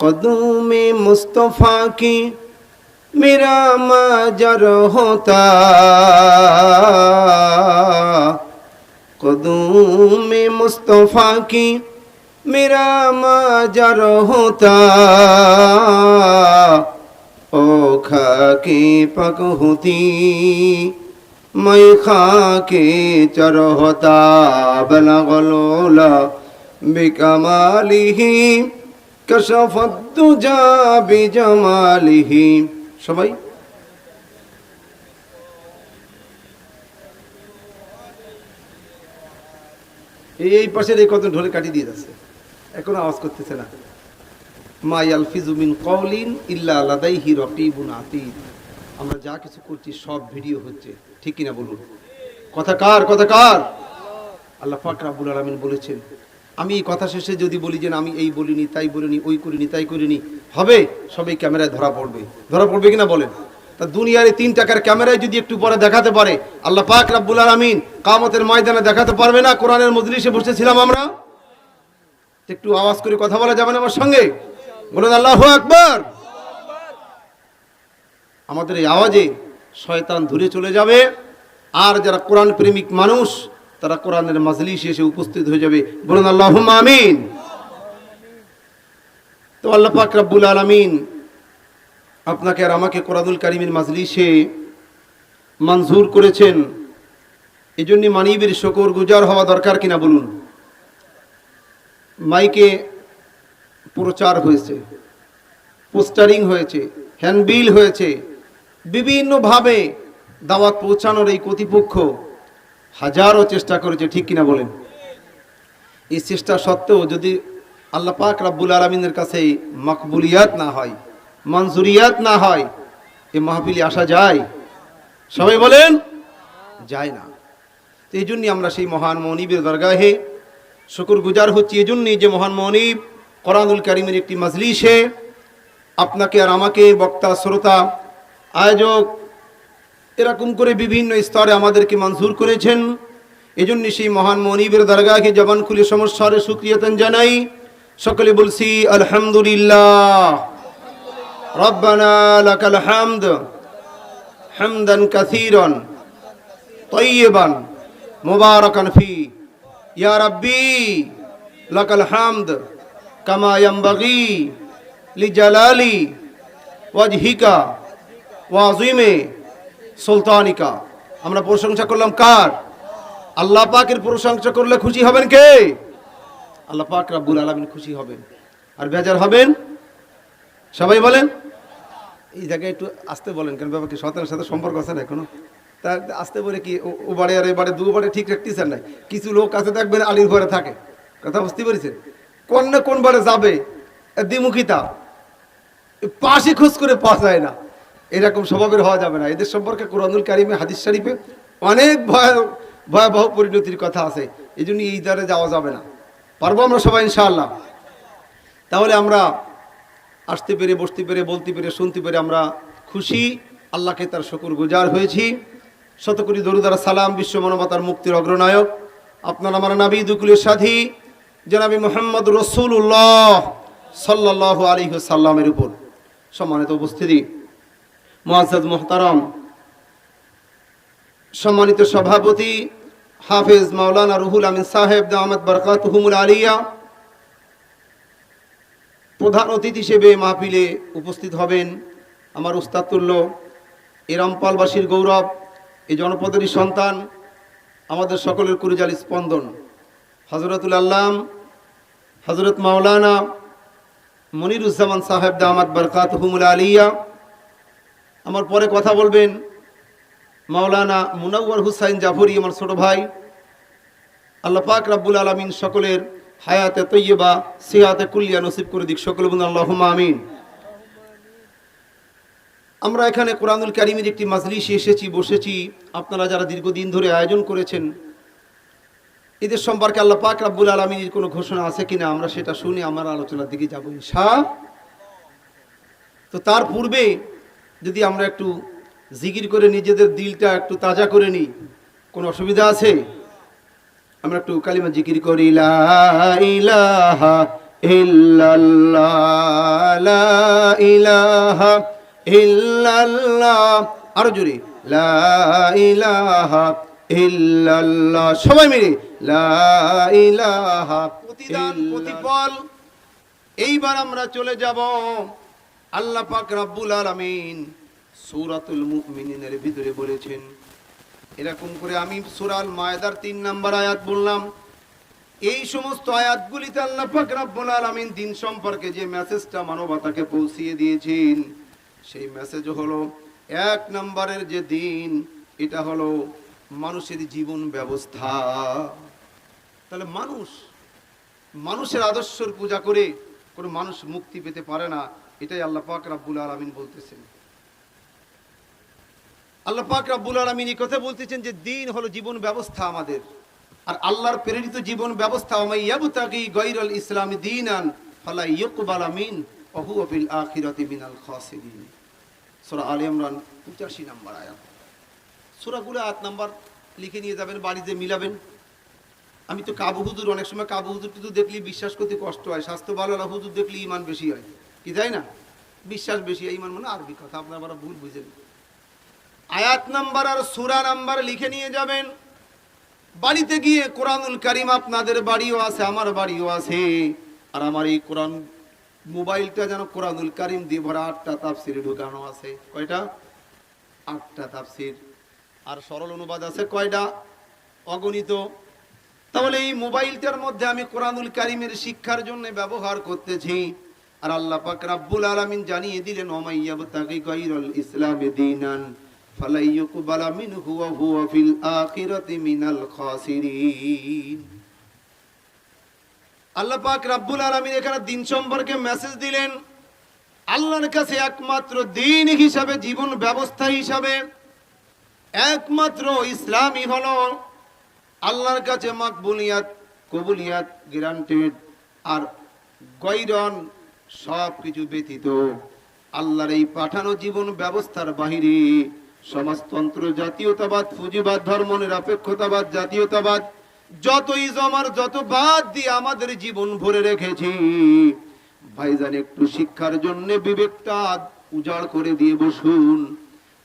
قدوم مصطفیٰ کی میرا ماجر ہوتا قدوم مصطفیٰ کی میرا ماجر ہوتا او کھا کے پک ہوتی میں کھا کے چر ہوتا بلغلولا بکمالی কশফদ্দুজা বিজামালিহি সবাই। এই পাশের এই কত ঢোলে কাটি দিয়ে যাচ্ছে। এখনও আওয়াজ করতেছে না। মা ইয়ালফিজু মিন কওলিন ইল্লা লাদাইহি রাকিবুন আতীদ আমরা যা কিছু করছি, সব ভিডিও হচ্ছে। ঠিক কিনা বলুন? কথা কার কথা কার? আল্লাহ পাক রাব্বুল আলামিন বলেছেন আমি এই কথা শেষে যদি বলি যে আমি এই বলিনি, তাই বলিনি, ওই করিনি, তাই করিনি, হবে, সবাই ক্যামেরায় ধরা পড়বে। ধরা পড়বে কিনা বলেন? তা দুনিয়ার তিন টাকার ক্যামেরায় যদি একটু পরে দেখাতে পারে, আল্লাহ পাক রাব্বুল আলামিন কামতের ময়দানে দেখাতে পারবে না? কোরআনের মজলিসে বসেছিলাম আমরা। একটু আওয়াজ করে কথা বলা যাবে না আমার সঙ্গে? বলুন, আল্লাহু আকবার। আমাদের এই আওয়াজে শয়তান ধরে চলে যাবে। আর যারা কোরআন প্রেমিক মানুষ তারা কোরআনের মাজলিসে এসে উপস্থিত হয়ে যাবে। বলুন আল্লাহ আমিন। তো আল্লাহ পাক রাব্বুল আলামিন আপনাকে আর আমাকে কোরআনুল কারিমের মাজলিসে মঞ্জুর করেছেন। এই জন্যে মানিবের শকর গুজার হওয়া দরকার কিনা বলুন। মাইকে প্রচার হয়েছে, পোস্টারিং হয়েছে, হ্যান্ডবিল হয়েছে, বিভিন্নভাবে দাওয়াত পৌঁছানোর এই কর্তৃপক্ষ হাজারো চেষ্টা করেছে, ঠিক কিনা বলেন? এই চেষ্টা সত্ত্বেও যদি আল্লাহ পাক রাব্বুল আলমিনের কাছে মকবুলিয়াত না হয়, মঞ্জুরিয়াত না হয় এ মাহফিলে আসা যায়? সবাই বলেন, যায় না। তো এই জন্যই আমরা সেই মহান মনিবের দরগাহে শুকুর গুজার হচ্ছি। এই জন্যই যে মহান মনিব কোরআনুল কারিমের একটি মজলিসে আপনাকে আর আমাকে বক্তা, শ্রোতা, আয়োজক এরকম করে বিভিন্ন স্তরে আমাদেরকে মঞ্জুর করেছেন এজন্য সেই মহান মনিবের দরগাকে জবান খুলে সমস্যারে সুক্রিয়তন জানাই সকলে বলছি আলহামদুলিল্লাহ রব্বানা লাকাল হামদ হামদান কাসীরান طيبا مباركا فيه يا ربي لك الحمد كما ينبغي لجلال وجهك وعظيم সুলতানিকা। আমরা প্রশংসা করলাম কার? আল্লাহ পাকের প্রশংসা করলে খুশি হবেন কে? আল্লাহ পাক রাব্বুল আলামিন খুশি হবেন। আর বেজার হবেন? সবাই বলেন। এই জায়গায় একটু আসতে বলেন, কেন বাবা কি শয়তানের সাথে সম্পর্ক আছে না এখনও? তা আসতে বলে কি, ও- বাড়ি আর এই বাড়ি, দু বাড়ি ঠিক রাখতেছেন না। কিছু লোক আছে দেখবেন আলির ঘরে থাকে। কথা বুঝতে পেরেছেন? কোন না কোন বারে যাবে দ্বিমুখিতা পাশে খোঁজ করে পাওয়া যায় না। এরকম স্বভাবের হওয়া যাবে না। এদের সম্পর্কে কোরআনুল কারিমে হাদিস শরীফে অনেক ভয়, ভয়াবহ পরিণতির কথা আছে। এই জন্য এই দ্বারে যাওয়া যাবে না। পারব আমরা সবাই ইনশাআল্লাহ। তাহলে আমরা আসতে পেরে, বসতে পেরে, বলতে পেরে, শুনতে পেরে আমরা খুশি। আল্লাহকে তার শকুর গুজার হয়েছি। শতকরি দরুদার সালাম বিশ্ব মানবতার মুক্তির অগ্রনায়ক। আপনার আমার নাবি দুকুলের সাথী জনাবি মোহাম্মদ রসুল্লাহ সাল্লাহ আলী সাল্লামের উপর সম্মানিত উপস্থিতি। মোয়াজ্জাদ মোহতারম। সম্মানিত সভাপতি হাফেজ মাওলানা রুহুল আমিন সাহেব দামাত বরকাত হুমুল আলিয়া। প্রধান অতিথি হিসেবে মাহফিলে উপস্থিত হবেন আমার উস্তাদতুল্য এ রামপালবাসীর গৌরব এই জনপদেরই সন্তান, আমাদের সকলের কুরুজাল স্পন্দন। হজরতুল আল্লাম হজরত মাওলানা মনিরুজ্জামান সাহেব দামাত বরকাত হুমুল আলিয়া। আমার পরে কথা বলবেন মাওলানা মুনাওয়ার হুসাইন জাফরি, আমার ছোট ভাই। আল্লাহ পাক রাব্বুল আলামিন সকলের হায়াতে, তৈয়বা সিহাতে কুল্লিয়া নসিব করে দিক সকল বন্ধু আল্লাহ আমিন। আমরা এখানে কোরআনুল কারিমের একটি মাজলিসে এসেছি, বসেছি। আপনারা যারা দীর্ঘদিন ধরে আয়োজন করেছেন, এদের সম্পর্কে আল্লাহ পাক রাব্বুল আলমিনের কোনো ঘোষণা আছে কিনা আমরা সেটা শুনে আমার আলোচনার দিকে যাব ইনশা। তো তার পূর্বে যদি আমরা একটু জিকির করে নিজেদের দিলটা একটু তাজা করে নিই কোনো অসুবিধা আছে? আমরা একটু কালিমা জিকির করি ইলাহা লা ইলাহা ইল্লাল্লাহ আরও জোরে লা ইলাহা ইল্লাল্লাহ সবাই মিলে লা ইলাহা প্রতিদান প্রতিফল। এইবার আমরা চলে যাব আল্লাহ পাক রাব্বুল আলামিন সূরাতুল মুমিনিনের ভিতরে বলেছেন, এরকম করে আমি সূরাল মায়দার তিন নাম্বার আয়াত বললাম। এই সমস্ত আয়াতগুলিতে আল্লাহ পাক রাব্বুল আলামিন দিন সম্পর্কে যে মেসেজটা মানবতাকে পৌঁছিয়ে দিয়েছেন, সেই মেসেজ হলো এক নম্বরের যে দিন, এটা হলো মানুষের জীবন ব্যবস্থা। তাহলে মানুষ, মানুষের আদর্শের পূজা করে কোনো মানুষ মুক্তি পেতে পারে না। এটাই আল্লাহ পাক রাব্বুল আলামিন বলতেছেন। আল্লাহ পাক রাব্বুল আলামিন এই কথা বলতেছেন যে দিন হলো জীবন ব্যবস্থা আমাদের। আর আল্লাহর প্রেরিত জীবন ব্যবস্থা ওমাই ইয়াবতাগি গায়রাল ইসলামি দীনান ফালা ইউকবাল মিন ওয়া হুয়া ফিল আখিরাতি মিনাল খাসিরিন। সূরা আলে ইমরান 85 নম্বর আয়াত। সূরাগুলো আয়াত নাম্বার লিখে নিয়ে যাবেন, বাড়িতে মিলাবেন। আমি তো কাবু হুজুর, অনেক সময় কাবু হুজুর কিন্তু দেখলি বিশ্বাস করতে কষ্ট হয়, স্বাস্থ্য ভালো না হুজুর দেখলি ইমান বেশি হয়। কি তাই না? বিশ্বাস বেশি ইমান মানে আরবি কথা আপনারা আবার ভুল বুঝেন। আয়াত নাম্বার আর সুরা নাম্বার লিখে নিয়ে যাবেন। বাড়িতে গিয়ে কোরআনুল কারিম আপনাদের বাড়িও আছে, আমার বাড়িও আছে। আর আমার এই কোরআন, মোবাইলটা যেন কোরআনুল কারিম দিয়ে ভরা আটটা তাফসির ঢুকানো আছে। কয়টা? আটটা তাফসির। আর সরল অনুবাদ আছে কয়টা? অগণিত। তাহলে এই মোবাইলটার মধ্যে আমি কোরআনুল কারিমের শিক্ষার জন্য ব্যবহার করতেছি। আর আল্লাহ পাক রাব্বুল আলামিন জানিয়ে দিলেন ওমাইয়াবতাগি গায়রাল ইসলামে দীনান ফালাইয়ুকবালা মিনহু ওয়া হুয়া ফিল আখিরাতি মিনাল খাসিরিন. আল্লাহ পাক রাব্বুল আলামিন এখানে দিন সম্পর্কে মেসেজ দিলেন, আল্লাহর কাছে একমাত্র দিন হিসাবে, জীবন ব্যবস্থা হিসাবে, একমাত্র ইসলামই হলো আল্লাহর কাছে মাকবুলিয়াত, কবুলিয়াত গ্যারান্টেড আর গৈরন সব কিছু ব্যতীত আল্লাহর এই পাঠানো জীবন ব্যবস্থার বাহিরে সমাজতন্ত্র জাতীয়তাবাদ, পুঁজিবাদ, ধর্ম, নিরপেক্ষতাবাদ, জাতীয়তাবাদ যত ইজমার যত বাদ দিয়ে আমাদের জীবন ভরে রেখেছি, ভাইজান একটু শিক্ষার জন্য বিবেকটা উজাড় করে দিয়ে বসুন।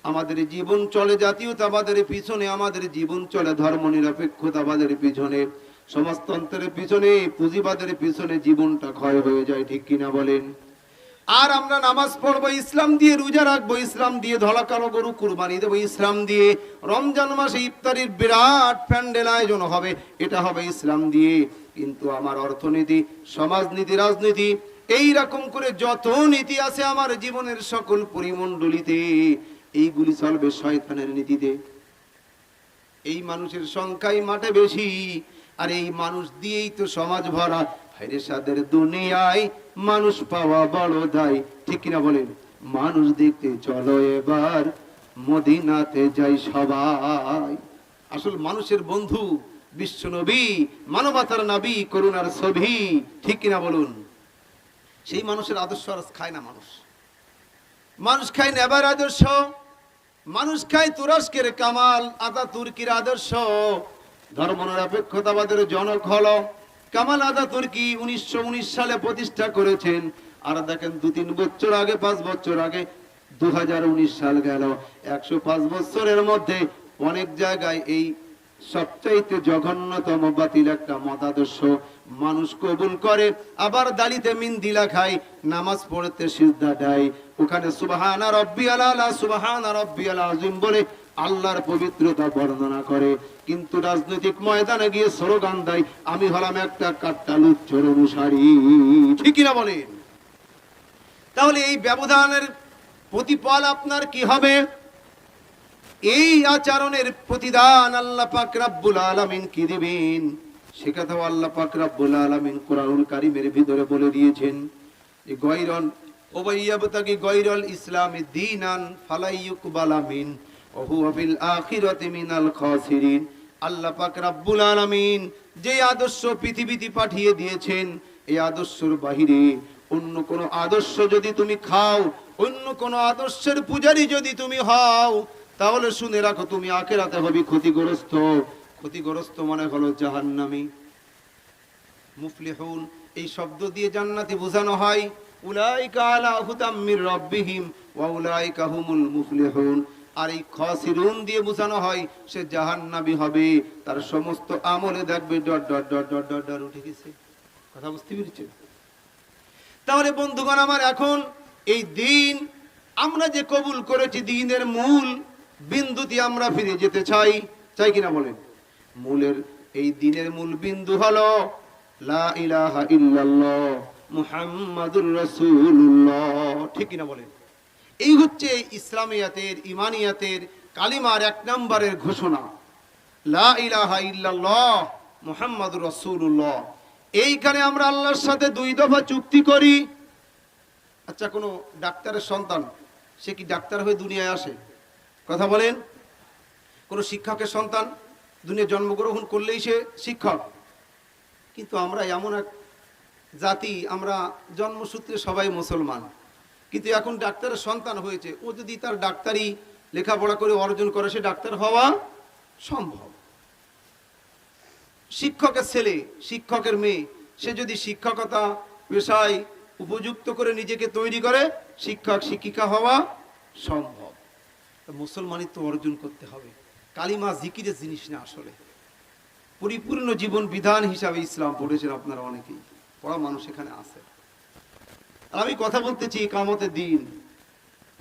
আমাদের জীবন চলে জাতীয়তাবাদের পিছনে, আমাদের জীবন চলে ধর্ম নিরপেক্ষতাবাদের পিছনে। সমাজতন্ত্রের পিছনে, পুঁজিবাদের পিছনে জীবনটা ক্ষয় হয়ে যায়, ঠিক কিনা বলেন? আর আমরা নামাজ পড়ব, ইসলাম দিয়ে রোজা রাখব, ইসলাম দিয়ে ধলা কালো গরু কুরবানি দেবো, ইসলাম দিয়ে রমজান মাসে ইফতারির বিরাট প্যান্ডেল আয়োজন হবে, এটা হবে ইসলাম দিয়ে। কিন্তু আমার অর্থনীতি, সমাজনীতি, রাজনীতি এই রকম করে যত নীতি আছে আমার জীবনের সকল পরিমণ্ডলিতে, এইগুলি চলবে শয়তানের নীতিতে। এই মানুষের সংখ্যাই মাঠে বেশি আর এই মানুষ দিয়েই তো সমাজ ভরা। হাইরে সাদের দুনিয়ায় মানুষ পাওয়া বড় দায়। ঠিক কিনা বলেন? মানুষ দেখতে চলো এবার, মদিনাতে যাই সবাই। আসল মানুষের বন্ধু বিশ্ব নবী, মানবতার নবী, করুণার ছবি। ঠিক কিনা বলুন? সেই মানুষের আদর্শ আর খায় না মানুষ। মানুষ খায় নেবার আদর্শ, মানুষ খায় তুরস্কের কামাল আদা তুর্কির আদর্শ। ধর্ম নিরপেক্ষতাবাদের জনক হল। কামাল আদা তুর্কি উনিশশো সালে প্রতিষ্ঠা করেছেন। আর দেখেন, দু তিন বছর আগে, পাঁচ বছর আগে দু সাল গেল। একশো পাঁচ বছরের মধ্যে অনেক জায়গায় এই সবচাইতে জঘন্যতম বাতিল একটা মতাদর্শ মানুষ কবুল করে। আবার দালিতে মিন্দিলা খায় নামাজ পড়তে সিজদা দেয়। ওখানে সুবহানা রব্বিয়াল সুবহানা রব্বিয়াল আযীম বলে আল্লাহর পবিত্রতা বর্ণনা করে। কিন্তু রাজনৈতিক ময়দানে গিয়ে স্লোগান দেয়, আমি হলাম একটা কাট্টা লুচ্ছর অনুসারী ঠিকই না বলেন? তাহলে এই ব্যবধানের প্রতিফল আপনার কি হবে? এই আচরণের প্রতিদান আল্লাহ পাক রাব্বুল আলামিন কি দিবেন? সে কথাও আল্লাহ পাক রাব্বুল আলামিন কোরআনুল কারীমের ভিতরে বলে দিয়েছেন যে গয়রন ওবাইয়াবতাকি গয়রল ইসলামি দীনান ফালাইয়ুকবালা আল্লাহ পাক রাব্বুল আলামিন যে আদর্শ পৃথিবীতে পাঠিয়ে দিয়েছেন, এই আদর্শের বাহিরে অন্য কোন আদর্শ যদি তুমি খাও, অন্য কোন আদর্শের পূজারী যদি তুমি হও, তাহলে শুনে রাখো তুমি আখেরাতে হবি ক্ষতিগ্রস্ত। ক্ষতিগ্রস্ত মানে হলো জাহান্নামী। মুফলিহুন, এই শব্দ দিয়ে জান্নাতি বোঝানো হয়, উলাইকা আলা হুদাম মির রাব্বিহিম, ওয়া উলাইকা হুমুল মুফলিহুন। আর এই খসিরুন দিয়ে বোঝানো হয়, সে জাহান্নামী হবে। তার সমস্ত আমলে দেখবে dot dot dot dot dot dot উঠে গেছে। কথা বুঝতে পেরেছেন? তাহলে বন্ধুগণ, আমার এখন এই দিন, আমরা যে কবুল করেছি দিনের মূল বিন্দুতে আমরা ফিরে যেতে চাই। চাই কিনা বলেন? মূলের এই দিনের মূল বিন্দু হলো, লা ইলাহা ইল্লাল্লাহ, মুহাম্মাদুর রাসূলুল্লাহ। ঠিক কিনা বলেন? এই হচ্ছে ইসলামিয়াতের, ইমানিয়াতের কালিমার এক নম্বরের ঘোষণা। লা ইলাহা ইল্লাল্লাহ মুহাম্মাদুর রাসূলুল্লাহ। এইখানে আমরা আল্লাহর সাথে দুই দফা চুক্তি করি। আচ্ছা কোনো ডাক্তারের সন্তান, সে কি ডাক্তার হয়ে দুনিয়ায় আসে? কথা বলেন। কোনো শিক্ষকের সন্তান দুনিয়া জন্মগ্রহণ করলেই সে শিক্ষক। কিন্তু আমরা এমন এক জাতি, আমরা জন্মসূত্রে সবাই মুসলমান। কিন্তু এখন ডাক্তারের সন্তান হয়েছে। ও যদি তার ডাক্তারি লেখাপড়া করে অর্জন করে, সে ডাক্তার হওয়া সম্ভব। শিক্ষকের ছেলে, শিক্ষকের মেয়ে, সে যদি শিক্ষকতা পেশায় উপযুক্ত করে নিজেকে তৈরি করে, শিক্ষক, শিক্ষিকা হওয়া সম্ভব। তা মুসলমানিত্ব অর্জন করতে হবে। কালিমা জিকিরের জিনিস না আসলে। পরিপূর্ণ জীবন বিধান হিসাবে ইসলাম পড়েছেন আপনারা অনেকেই। পড়া মানুষ এখানে আছে। আর আমি কথা বলতেছি একামতের দিন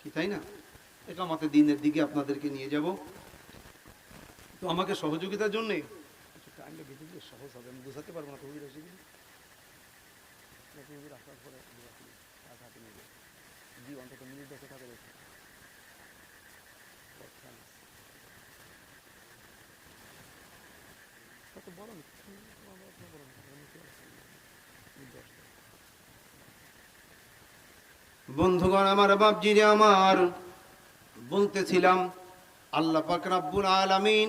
কি তাই না একামতের দিনের দিকে আপনাদেরকে নিয়ে যাব তো আমাকে সহযোগিতার জন্যে টাইমটা দিলে সহজ হবে আমি বোঝাতে পারব না কবির এসে গেলে রাখার পরে হাতে নেবে জি অন্তত মিনিট দেখে থাকে দেখে কত বড় বন্ধুগণ, আমার বাপজি রে আমার বলতেছিলাম, আল্লাহ পাক রাব্বুল আলামিন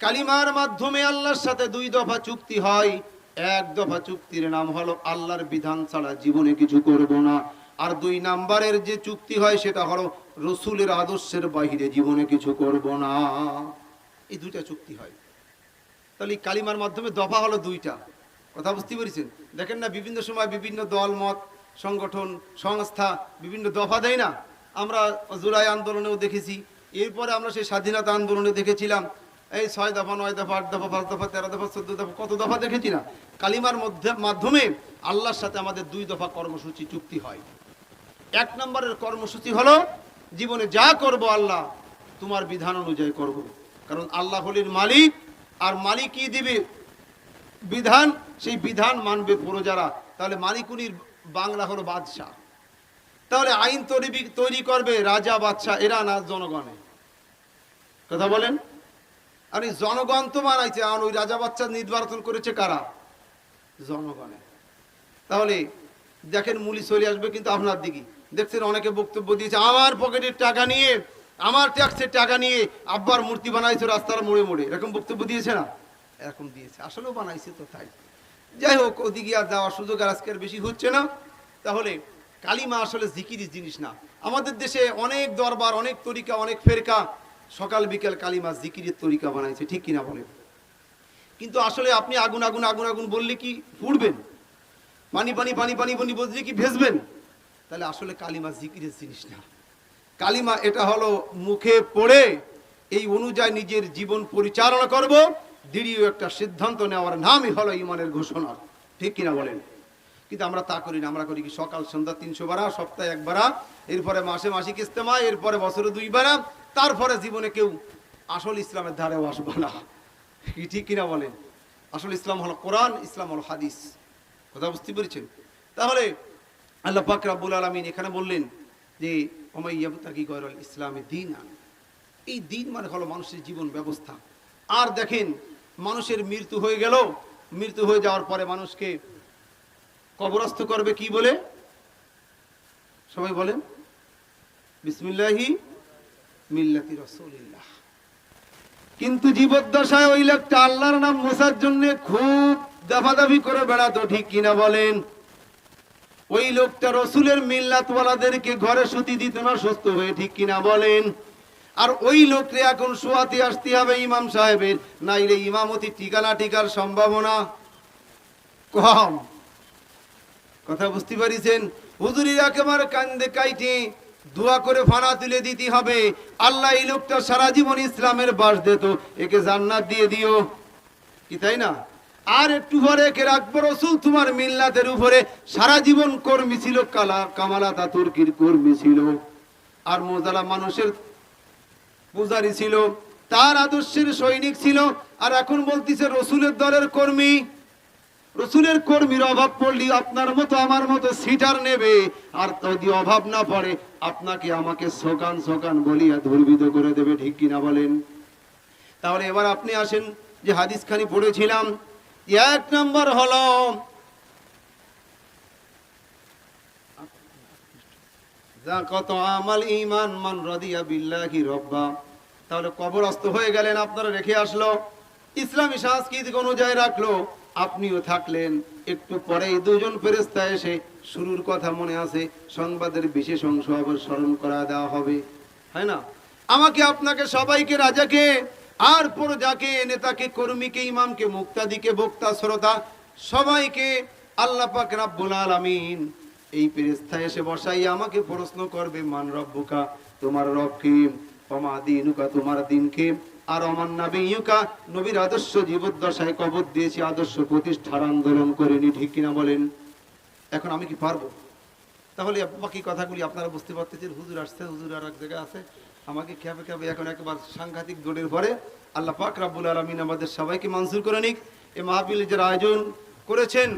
কালিমার মাধ্যমে আল্লাহর সাথে দুই দফা চুক্তি হয়। এক দফা চুক্তির নাম হলো আল্লাহর বিধান ছাড়া জীবনে কিছু করব না। আর দুই নাম্বারের যে চুক্তি হয়, সেটা হলো রসুলের আদর্শের বাহিরে জীবনে কিছু করব না। এই দুইটা চুক্তি হয়। তাহলে কালিমার মাধ্যমে দফা হলো দুইটা। কথা বুঝতে পেরেছেন? দেখেন না, বিভিন্ন সময় বিভিন্ন দল, মত সংগঠন, সংস্থা, বিভিন্ন দফা দেয় না। আমরা জুলাই আন্দোলনেও দেখেছি। এরপরে আমরা সেই স্বাধীনতা আন্দোলনে দেখেছিলাম। এই ছয় দফা, নয় দফা, আট দফা, পাঁচ দফা, তেরো দফা, চোদ্দ দফা, কত দফা দেখেছি না? কালিমার মধ্যে, মাধ্যমে আল্লাহর সাথে আমাদের দুই দফা কর্মসূচি চুক্তি হয়। এক নম্বরের কর্মসূচি হলো, জীবনে যা করব আল্লাহ, তোমার বিধান অনুযায়ী করব। কারণ আল্লাহ হলির মালিক, আর মালিকই দিবে? বিধান, সেই বিধান মানবে পুরো যারা তাহলে মালিকুনির বাংলা হলো বাদশাহ। তাহলে আইন তৈরি তৈরি করবে রাজা, বাদশাহ, এরা না জনগণে? কথা বলেন। আর জনগণ তো বানাইছে আর ওই রাজা বাচ্চা নির্বাচন করেছে কারা? জনগণে। তাহলে দেখেন মুলি চলে আসবে কিন্তু আপনার দিকে। দেখছেন অনেকে বক্তব্য দিয়েছে, আমার পকেটের টাকা নিয়ে, আমার ট্যাক্সের টাকা নিয়ে আব্বার মূর্তি বানাইছে রাস্তার মোড়ে মোড়ে। এরকম বক্তব্য দিয়েছে না? এরকম দিয়েছে। আসলেও বানাইছে তো তাই। যাই হোক, ওদিকে আর যাওয়ার সুযোগ আর আজকে বেশি হচ্ছে না। তাহলে কালিমা আসলে জিকিরি জিনিস না। আমাদের দেশে অনেক দরবার, অনেক তরিকা, অনেক ফেরকা, সকাল, বিকেল কালিমা জিকিরের তরিকা বানাইছে, ঠিক কিনা বলে কিন্তু আসলে আপনি আগুন আগুন আগুন আগুন বললে কি পুড়বেন পানি পানি পানি পানি পানি বললে কি ভেসবেন? তাহলে আসলে কালিমা জিকিরের জিনিস না। কালিমা এটা হলো মুখে পড়ে, এই অনুযায়ী নিজের জীবন পরিচালনা করব। দৃঢ় একটা সিদ্ধান্ত নেওয়ার নামই হলো ইমানের ঘোষণা। ঠিক কিনা বলেন? কিন্তু আমরা তা করি না, আমরা করি কি সকাল, সন্ধ্যা তিনশো বারা, সপ্তাহে একবারা এরপরে মাসে মাসিক ইস্তেমা, এরপরে বছরে দুইবারা তারপরে জীবনে কেউ আসল ইসলামের ধারেও আসব না। কি ঠিক কিনা বলেন? আসল ইসলাম হলো কোরআন, ইসলাম হলো হাদিস। কথা বুঝতে পেরেছেন? তাহলে আল্লাহ পাক রাব্বুল আলামিন এখানে বললেন যে ওমাইয়াবতাকি গয়রুল ইসলামে দিন। এই দিন মানে হলো মানুষের জীবন ব্যবস্থা। আর দেখেন মানুষের মৃত্যু হয়ে গেল। মৃত্যু হয়ে যাওয়ার পরে মানুষকে কবরস্থ করবে কি বলে? সবাই বলেন, বিসমিল্লাহি মিল্লাতি রসুলিল্লাহ। কিন্তু জীবদ্দশায় ওই লোকটা আল্লাহর নাম মোসার জন্য খুব দাফাদাফি করে বেড়াতো, ঠিক কিনা বলেন? ওই লোকটা রসুলের মিল্লাতওয়ালাদেরকে ঘরে সুতি দিত না, সুস্থ হয়ে, ঠিক কিনা বলেন? আর ওই লোককে এখন শোয়াতে আসতে হবে ইমাম সাহেবের, নাইলে ইমামতি ঠিকানা টিকার সম্ভাবনা কম। কথা বুঝতে পারিছেন? হুজুরির একেবারে কান্দে কাইটে দোয়া করে ফানা তুলে দিতে হবে। আল্লাহ এই লোকটা সারা জীবন ইসলামের বাস দিত, একে জান্নাত দিয়ে দিও। কি তাই না? আর একটু পরে একে রাখব রসুল, তোমার মিল্লাতের উপরে। সারা জীবন কর্মী ছিল, কালা কামালা তা তুর্কির কর্মী ছিল। আর মোজালা মানুষের পূজারি ছিল, তার আদর্শের সৈনিক ছিল, আর এখন বলতেছে রসুলের দলের কর্মী। রসুলের কর্মীর অভাব পড়লি, আপনার মতো, আমার মতো সিটার নেবে। আর যদি অভাব না পড়ে, আপনাকে আমাকে সোকান সোকান বলিয়া দুর্বিধ করে দেবে, ঠিক কিনা বলেন? তাহলে এবার আপনি আসেন যে হাদিস খানি পড়েছিলাম। এক নম্বর হলো কত আমাল ইমান মান রদিয়া বিল্লাহি রব্বা। তাহলে কবরস্থ হয়ে গেলেন আপনারা, রেখে আসলো। ইসলামী সাংস্কৃতিক অনুযায়ী রাখল। আপনিও থাকলেন। একটু পরেই দুজন ফেরেস্তা এসে শুরুর কথা মনে আছে, সংবাদের বিশেষ অংশ আবার স্মরণ করা দেওয়া হবে। হয় না? আমাকে, আপনাকে, সবাইকে, রাজাকে, আর প্রজাকে নেতাকে, কর্মীকে, ইমামকে, মুক্তাদিকে, বক্তা, শ্রোতা, সবাইকে আল্লাহ পাক রাব্বুল আলামিন এই ফেরেশতা এসে বসাই, আমাকে প্রশ্ন করবে, মান রব্বুকা, তোমার রব কি? অমা দিনুকা, তোমার দিনকে আর অমান নাবিয়ুকা, নবীর আদর্শ জীবদ্দশায় কবর দিয়েছি, আদর্শ প্রতিষ্ঠার আন্দোলন করেনি, ঠিক কিনা বলেন? এখন আমি কি পারব? তাহলে বাকি কথাগুলি আপনারা বুঝতে পারতেছেন, হুজুর আসছে, হুজুর আর এক জায়গায় আছে। আমাকে খেপে খেপে এখন একবার সাংঘাতিক দৌড়ের পরে আল্লাহ পাক রাব্বুল আলামিন আমাদের সবাইকে মঞ্জুর করে নিক। এ মাহফিল যারা আয়োজন করেছেন।